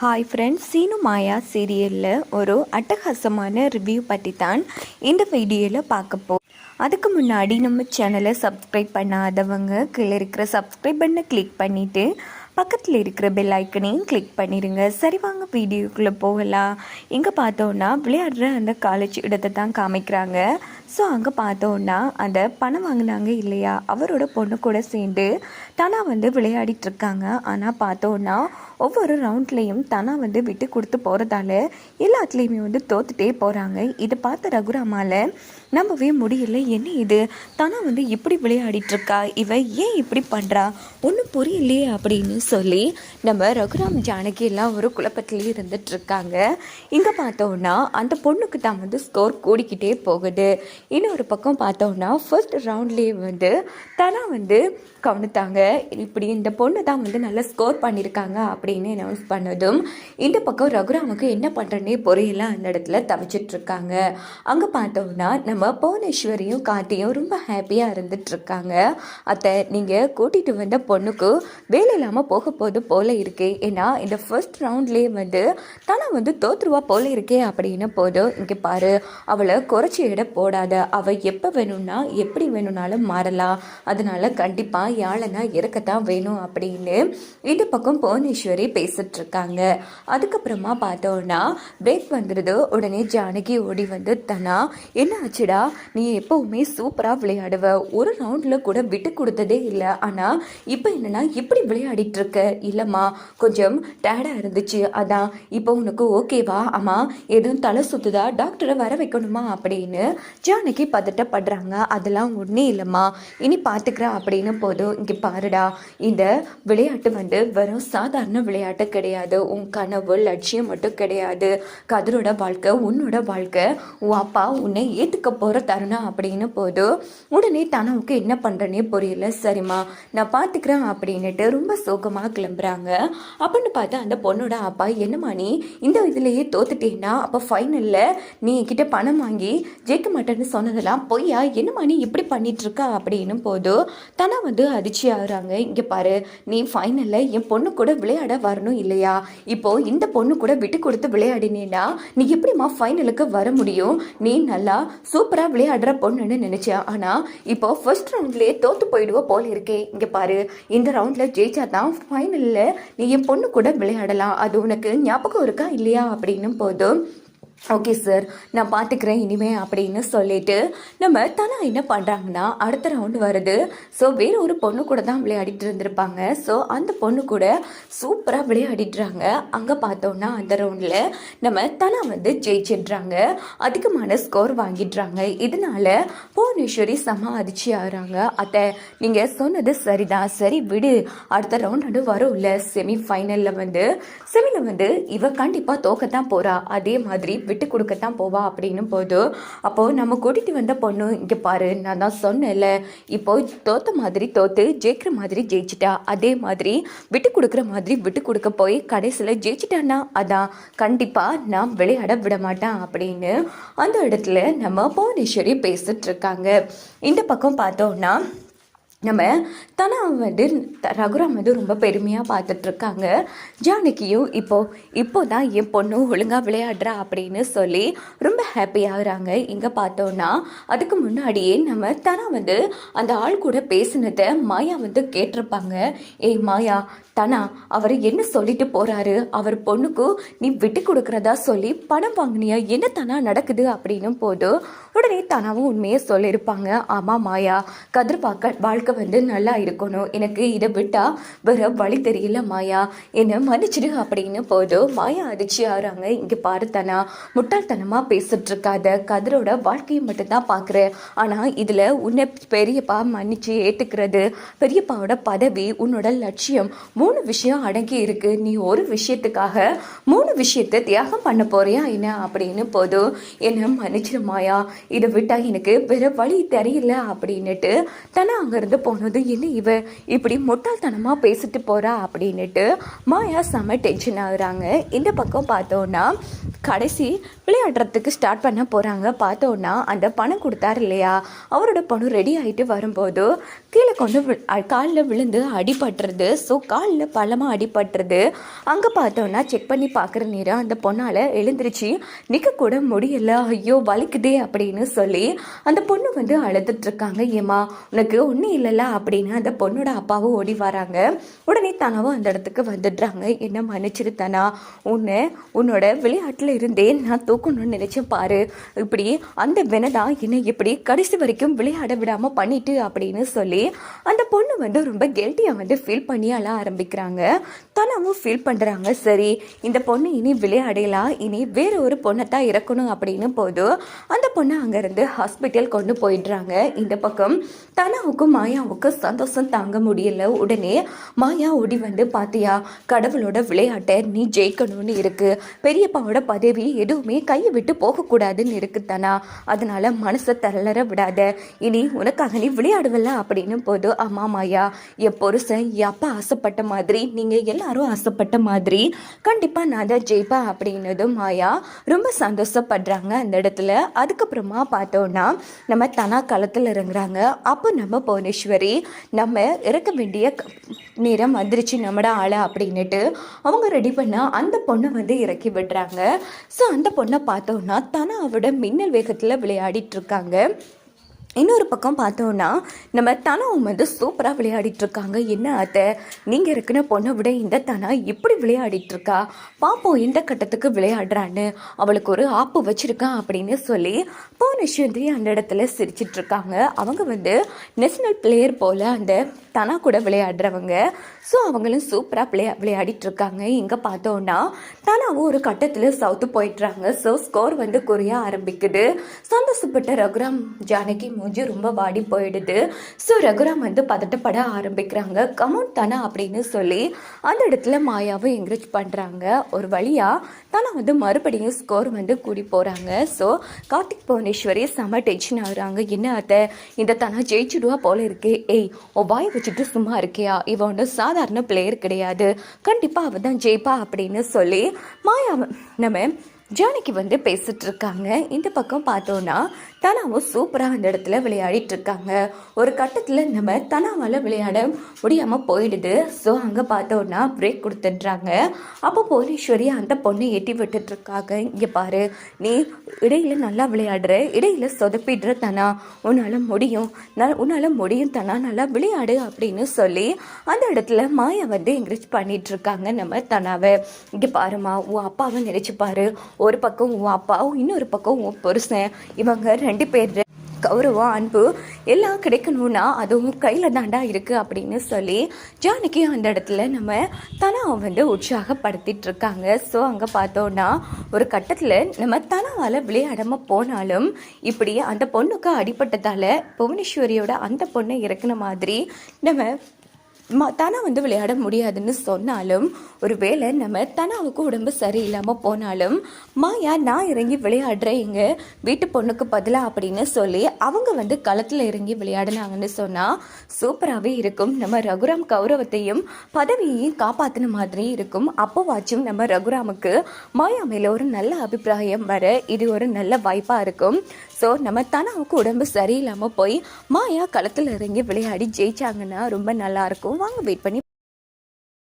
Hi friends Seenu மாயா சீரியலில் ஒரு அட்டகாசமான ரிவ்யூ பற்றி தான் இந்த வீடியோவில் பார்க்க அதுக்கு முன்னாடி நம்ம சேனலை சப்ஸ்கிரைப் பண்ணாதவங்க கீழே இருக்கிற சப்ஸ்கிரைப் பண்ணை கிளிக் பண்ணிவிட்டு பக்கத்தில் இருக்கிற பெல் ஐக்கனையும் கிளிக் பண்ணிடுங்க சரி வாங்க வீடியோக்குள்ளே போகலாம். இங்கே பார்த்தோன்னா விளையாடுற அந்த காலேஜ் இடத்தை தான் காமிக்கிறாங்க. ஸோ அங்கே பார்த்தோன்னா அந்த பணம் வாங்கினாங்க இல்லையா? அவரோட பொண்ணு கூட சேர்ந்து தானாக வந்து விளையாடிட்டு இருக்காங்க. ஆனால் பார்த்தோன்னா ஒவ்வொரு ரவுண்ட்லேயும் தனா வந்து விட்டு கொடுத்து போகிறதால எல்லாத்துலேயுமே வந்து தோத்துட்டே போகிறாங்க இதை பார்த்த ரகுராமால் நம்பவே முடியல என்ன இது? தனா வந்து இப்படி விளையாடிட்டு இருக்கா இவ ஏன் இப்படி பண்ணுறா ஒன்றும் புரியலையே அப்படின்னு சொல்லி நம்ம ரகுராம் ஜானகி எல்லாம் ஒரு குழப்பத்திலே இருந்துட்டுருக்காங்க. இங்கே பார்த்தோன்னா அந்த பொண்ணுக்கு தான் வந்து ஸ்கோர் கூடிக்கிட்டே போகுது. இன்னொரு பக்கம் பார்த்தோன்னா ஃபர்ஸ்ட் ரவுண்ட்லேயே வந்து தனா வந்து கவனித்தாங்க. இப்படி இந்த பொண்ணு தான் வந்து நல்லா ஸ்கோர் பண்ணியிருக்காங்க அப்படின்னு அனௌன்ஸ் பண்ணதும் இந்த பக்கம் ரகுராமுக்கு என்ன பண்ணுறனே புரியல. அந்த இடத்துல தவிச்சிட்ருக்காங்க. அங்கே பார்த்தோம்னா நம்ம புவனேஸ்வரியும் காட்டியும் ரொம்ப ஹாப்பியாக இருந்துட்டு இருக்காங்க அத்தை நீங்கள் கூட்டிகிட்டு வந்த பொண்ணுக்கு வேலை இல்லாமல் போக போது போல இருக்கே. ஏன்னா இந்த ஃபர்ஸ்ட் ரவுண்ட்லேயே வந்து தானே வந்து தோத்துருவா போல இருக்கே அப்படின்னு போதும். இங்கே பாரு அவளை குறைச்சி இட போடாத. அவள் எப்போ வேணும்னா எப்படி வேணும்னாலும் மாறலாம். அதனால் கண்டிப்பாக யாழனா இறக்கத்தான் வேணும் அப்படின்னு. இந்த பக்கம் புவனேஸ்வரி பேசிட்டு இருக்காங்க அதுக்கப்புறமா பார்த்தோன்னா பிரேக் வந்துடுது. உடனே ஜானகி ஓடி வந்து தனா என்ன ஆச்சுடா? நீ எப்பவுமே சூப்பராக விளையாடுவ. ஒரு ரவுண்டில் கூட விட்டு கொடுத்ததே இல்லை. ஆனால் இப்போ என்னன்னா இப்படி விளையாடிட்டு இருக்க இல்லைம்மா கொஞ்சம் டயர்டாக இருந்துச்சு. அதான் இப்போ உனக்கு ஓகேவா அம்மா எதுவும் தலை சுத்துதா? டாக்டரை வர வைக்கணுமா? அப்படின்னு ஜானகி பதட்டப்படுறாங்க. அதெல்லாம் ஒன்றே இல்லைம்மா. இனி பார்த்துக்கிறேன் அப்படின்னு போதும் இங்கே பாருடா. இந்த விளையாட்டு வந்து வெறும் சாதாரண விளையாட்டு கிடையாது. உன் கனவு லட்சியம் மட்டும் கிடையாது. கதிரோட வாழ்க்கை உன்னோட வாழ்க்கை. உன் அப்பா உன்னை ஏற்றுக்க போகிற தருணம் அப்படின்னு போதும் உடனே தனவுக்கு என்ன பண்ணுறனே புரியல. சரிம்மா நான் பார்த்துக்கிறேன் அப்படின்னுட்டு ரொம்ப சோகமாக கிளம்புறாங்க. அப்படின்னு பார்த்தா அந்த பொண்ணோட அப்பா என்னம்மா நீ இந்த இதுலேயே தோத்துட்டேன்னா அப்போ ஃபைனலில் நீ என்கிட்ட பணம் வாங்கி ஜெயிக்க மாட்டேன்னு சொன்னதெல்லாம் பொய்யா? என்னம்மா நீ இப்படி பண்ணிகிட்ருக்கா அப்படின்னு போதும் தனா வந்து அதிர்ச்சி ஆகுறாங்க. இங்கே பாரு நீ ஃபைனலில் என் பொண்ணு கூட விளையாட வரணும் இல்லையா? இப்போ இந்த பொண்ணு கூட விட்டு கொடுத்து விளையாடினேன்னா நீ எப்படிம்மா ஃபைனலுக்கு வர முடியும்? நீ நல்லா சூப்பராக விளையாடுற பொண்ணுன்னு நினச்சேன் ஆனால் இப்போ ஃபர்ஸ்ட் ரவுண்ட்லேயே தோத்து போயிடுவ போல இருக்கே. இங்கே பாரு இந்த ரவுண்டில் ஜெயிச்சா தான் ஃபைனலில் நீ என் பொண்ணு கூட விளையாடலாம். அது உனக்கு ஞாபகம் இருக்கா இல்லையா? அப்படின்னும் போதும். ஓகே சார் நான் பார்த்துக்கிறேன் இனிமே அப்படின்னு சொல்லிட்டு நம்ம தனா என்ன பண்ணுறாங்கன்னா அடுத்த ரவுண்டு வருது. ஸோ வேறு ஒரு பொண்ணு கூட தான் விளையாடிட்டு இருந்திருப்பாங்க. ஸோ அந்த பொண்ணு கூட சூப்பராக விளையாடிட்டுறாங்க அங்கே பார்த்தோன்னா அந்த ரவுண்டில் நம்ம தனா வந்து ஜெயிச்சிடுறாங்க. அதிகமான ஸ்கோர் வாங்கிடுறாங்க. இதனால புவனேஸ்வரி செம அதிர்ச்சி ஆகிறாங்க. அத்தை நீங்கள் சொன்னது சரிதான். சரி விடு. அடுத்த ரவுண்டு வரும்ல. செமி ஃபைனலில் வந்து செமியில் வந்து இவ கண்டிப்பாக தோக்கத்தான் போகிறா அதே மாதிரி விட்டு கொடுக்கத்தான் போவா அப்படின்னும் போது அப்போது நம்ம கூட்டிகிட்டு வந்த பொண்ணு இங்கே பாரு நான் தான் சொன்னேன்ல இப்போ தோத்த மாதிரி தோத்து ஜெயிக்கிற மாதிரி ஜெயிச்சிட்டா அதே மாதிரி விட்டு கொடுக்குற மாதிரி விட்டு கொடுக்க போய் கடைசியில் ஜெயிச்சிட்டான்னா அதான் கண்டிப்பாக நான் விளையாட விட மாட்டேன் அப்படின்னு அந்த இடத்துல நம்ம புவனேஸ்வரி பேசிட்டு இருக்காங்க. இந்த பக்கம் பார்த்தோன்னா நம்ம தனா வந்து த- ரகுராம் வந்து ரொம்ப பெருமையாக பார்த்துட்ருக்காங்க. ஜானகியும் இப்போது இப்போ தான் என் பொண்ணு ஒழுங்காக விளையாடுறா அப்படின்னு சொல்லி ரொம்ப ஹாப்பியாகிறாங்க இங்கே பார்த்தோன்னா அதுக்கு முன்னாடியே நம்ம தனா வந்து அந்த ஆள் கூட பேசினதை மாயா வந்து கேட்டிருப்பாங்க. ஏய் மாயா தனா அவர் என்ன சொல்லிட்டு போகிறாரு அவர் பொண்ணுக்கு நீ விட்டு கொடுக்குறதா சொல்லி பணம் வாங்கினியா? என்ன தனா நடக்குது? அப்படின்னும் போது உடனே தனாவும் உண்மையை சொல்லியிருப்பாங்க. ஆமாம் மாயா கதிர் பார்க்க வாழ்க்கை வந்து நல்லா இருக்கணும். எனக்கு இதை விட்டால் வேற வழி தெரியல மாயா. என்னை மன்னிச்சிடு அப்படின்னு போதும் மாயா அடிச்சு ஆறாங்க இங்கே பாரு தனா முட்டாள்தனமாக பேசிட்டு இருக்காத. கதிரோட வாழ்க்கையை மட்டும்தான் பார்க்குறேன் ஆனால் இதில் உன்னை பெரியப்பா மன்னிச்சு ஏற்றுக்கிறது பெரியப்பாவோட பதவி உன்னோட லட்சியம் மூணு விஷயம் அடங்கி இருக்கு. நீ ஒரு விஷயத்துக்காக மூணு விஷயத்தை தியாகம் பண்ண போறியா என்ன அப்படின்னு போதும் என்ன மன்னிச்சிடு மாயா. இதை விட்டா எனக்கு வேற வழி தெரியல அப்படின்னுட்டு தன அங்கேருந்து போனது என்ன இவ இப்படி முட்டாள்தனமாக பேசிட்டு போகிறா அப்படின்னுட்டு மாயா செம்ம டென்ஷன் ஆகுறாங்க இந்த பக்கம் பார்த்தோன்னா கடைசி விளையாடுறதுக்கு ஸ்டார்ட் பண்ண போகிறாங்க பார்த்தோன்னா அந்த பணம் கொடுத்தாரு இல்லையா? அவரோட பணம் ரெடி ஆகிட்டு வரும்போது கீழே கொண்டு வி காலில் விழுந்து அடிபட்டுறது ஸோ காலில் பலமாக அடிபட்டுறது அங்கே பார்த்தோன்னா செக் பண்ணி பார்க்குற நேரம் அந்த பொண்ணால் எழுந்திருச்சு. நிற்க கூட ஐயோ வலிக்குதே அப்படின்னு சொல்லி அந்த பொண்ணு வந்து அழுதுட்ருக்காங்க. ஏமா உனக்கு ஒன்றும் இல்லைல்ல அப்படின்னு அந்த பொண்ணோட அப்பாவும் ஓடி வராங்க. உடனே தனவும் அந்த இடத்துக்கு வந்துடுறாங்க. என்ன மன்னிச்சிரு தானா உன்னை உன்னோட விளையாட்டில் இருந்தே நான் தூக்கணும்னு நினச்சேன் பாரு. இப்படி அந்த வினதான் என்னை இப்படி கடைசி வரைக்கும் விளையாட விடாமல் பண்ணிட்டு அப்படின்னு சொல்லி அந்த பொண்ணு வந்து ரொம்ப கெல்ட்டியாக வந்து ஃபீல் பண்ணி அழ ஆரம்பிக்கிறாங்க. தனாவும் ஃபீல் பண்ணுறாங்க சரி இந்த பொண்ணு இனி விளையாடலாம் இனி வேறு ஒரு பொண்ணை தான் இறக்கணும் அப்படின்னு போது அந்த பொண்ணை அங்கேருந்து ஹாஸ்பிட்டல் கொண்டு போயிடுறாங்க. இந்த பக்கம் தனாவுக்கும் மாயாவுக்கும் சந்தோஷம் தாங்க முடியல. உடனே மாயா ஓடி வந்து பார்த்தியா கடவுளோட விளையாட்டை நீ ஜெயிக்கணும்னு இருக்கு. பெரியப்பாவோட பதவி எதுவுமே கையை விட்டு போகக்கூடாதுன்னு இருக்கு தானா. அதனால மனசை தளர விடாத. இனி உனக்காக நீ விளையாடுவல அப்படின்னு போது ஆமா மாயா என் பொருசன் என் அப்பா ஆசைப்பட்ட மாதிரி நீங்கள் எல்லாரும் ஆசைப்பட்ட மாதிரி கண்டிப்பாக நான் தான் ஜெயிப்பேன் அப்படின்னதும் மாயா ரொம்ப சந்தோஷப்படுறாங்க அந்த இடத்துல. அதுக்கப்புறமா பார்த்தோன்னா நம்ம தனா களத்தில் இறங்குறாங்க. அப்போ நம்ம புவனேஸ்வரி நம்ம இறக்க வேண்டிய நேரம் வந்துருச்சு நம்மட ஆளை அப்படின்னுட்டு அவங்க ரெடி பண்ண அந்த பொண்ணை வந்து இறக்கி விடுறாங்க. ஸோ அந்த பொண்ணை பார்த்தோன்னா தனாவோட மின்னல் வேகத்தில் விளையாடிட்டு இருக்காங்க. இன்னொரு பக்கம் பார்த்தோன்னா நம்ம தனாவும் வந்து சூப்பராக விளையாடிட்டு இருக்காங்க என்ன அத்தை? நீங்கள் இருக்கிற பொண்ணை விட இந்த தனா இப்படி விளையாடிட்டு இருக்கா பாப்போம் இந்த கட்டத்துக்கு விளையாடுறான்னு. அவளுக்கு ஒரு ஆப்பு வச்சுருக்கான் அப்படின்னு சொல்லி புவனேஸ்வரி அந்த இடத்துல சிரிச்சிட்டு இருக்காங்க அவங்க வந்து நேஷனல் பிளேயர் போல் அந்த தனா கூட விளையாடுறவங்க. ஸோ அவங்களும் சூப்பராக விளையா விளையாடிட்டு இருக்காங்க இங்கே பார்த்தோன்னா தனாவும் ஒரு கட்டத்தில் சவுத்து போயிட்டுறாங்க. ஸோ ஸ்கோர் வந்து குறைய ஆரம்பிக்குது. சந்தோஷப்பட்ட ரகுராம் ஜானகி மூஞ்சி ரொம்ப வாடி போயிடுது. ஸோ ரகுராம் வந்து பதட்டப்பட ஆரம்பிக்கிறாங்க. கமௌண்ட் தானே அப்படின்னு சொல்லி அந்த இடத்துல மாயாவை என்கரேஜ் பண்ணுறாங்க ஒரு வழியாக தானே வந்து மறுபடியும் ஸ்கோர் வந்து கூடி போகிறாங்க ஸோ கார்த்திக் புவனேஸ்வரி செம டென்ஷன் ஆகுறாங்க. என்ன அத்தை? இந்த தனா ஜெயிச்சுடுவா போல இருக்கே. ஏய் ஓ வாய் வச்சுட்டு சும்மா இருக்கியா? இவன் ஒன்றும் சாதாரண பிளேயர் கிடையாது. கண்டிப்பாக அவள் தான் ஜெயிப்பா அப்படின்னு சொல்லி மாயா நம்ம ஜானகி வந்து பேசிட்டு இருக்காங்க. இந்த பக்கம் பார்த்தோன்னா தனாவும் சூப்பராக அந்த இடத்துல விளையாடிட்டு இருக்காங்க ஒரு கட்டத்தில் நம்ம தனாவால் விளையாட முடியாமல் போயிடுது. ஸோ அங்கே பார்த்தோன்னா பிரேக் கொடுத்துட்றாங்க. அப்போ புவனேஸ்வரி அந்த பொண்ணை எட்டி விட்டுட்டுருக்காங்க. இங்கே பாரு நீ இடையில் நல்லா விளையாடுற இடையில் சொதப்பிடுற தனா. உன்னால் முடியும். நான் உன்னால் முடியும் தனா. நல்லா விளையாடு அப்படின்னு சொல்லி அந்த இடத்துல மாயா வந்து என்கரேஜ் பண்ணிட்டு இருக்காங்க நம்ம தனாவை. இங்கே பாருமா உன் அப்பாவை நினச்சி பாரு. ஒரு பக்கம் உன் அப்பாவும் இன்னொரு பக்கம் உன் புருஷன். இவங்க ரெண்டு பேர் கௌரவம் அன்பு எல்லாம் கிடைக்கணும்னா அதுவும் கையில் தாண்டா இருக்குது அப்படின்னு சொல்லி ஜானகி அந்த இடத்துல நம்ம தனாவை வந்து உற்சாகப்படுத்திட்டு இருக்காங்க. ஸோ அங்கே பார்த்தோன்னா ஒரு கட்டத்தில் நம்ம தனாவால் விளையாடாமல் போனாலும் இப்படி அந்த பொண்ணுக்கு அடிப்பட்டதால் புவனேஸ்வரியோட அந்த பொண்ணை இறக்குன மாதிரி நம்ம ம தனா வந்து விளையாட முடியாதுன்னு சொன்னாலும் ஒருவேளை நம்ம தனாவுக்கு உடம்பு சரியில்லாமல் போனாலும் மாயா நான் இறங்கி விளையாடுறேன் எங்கள் வீட்டு பொண்ணுக்கு பதிலாக அப்படின்னு சொல்லி அவங்க வந்து களத்தில் இறங்கி விளையாடினாங்கன்னு சொன்னால் சூப்பராகவே இருக்கும். நம்ம ரகுராம் கௌரவத்தையும் பதவியையும் காப்பாற்றின மாதிரி இருக்கும். அப்போவாச்சும் நம்ம ரகுராமுக்கு மாயா மேலே ஒரு நல்ல அபிப்பிராயம் வர இது ஒரு நல்ல வாய்ப்பாக இருக்கும். ஸோ நம்ம தனாவுக்கு உடம்பு சரியில்லாமல் போய் மாயா களத்தில் இறங்கி விளையாடி ஜெயிச்சாங்கன்னா ரொம்ப நல்லாயிருக்கும் வாங்க வெயிட் பண்ணி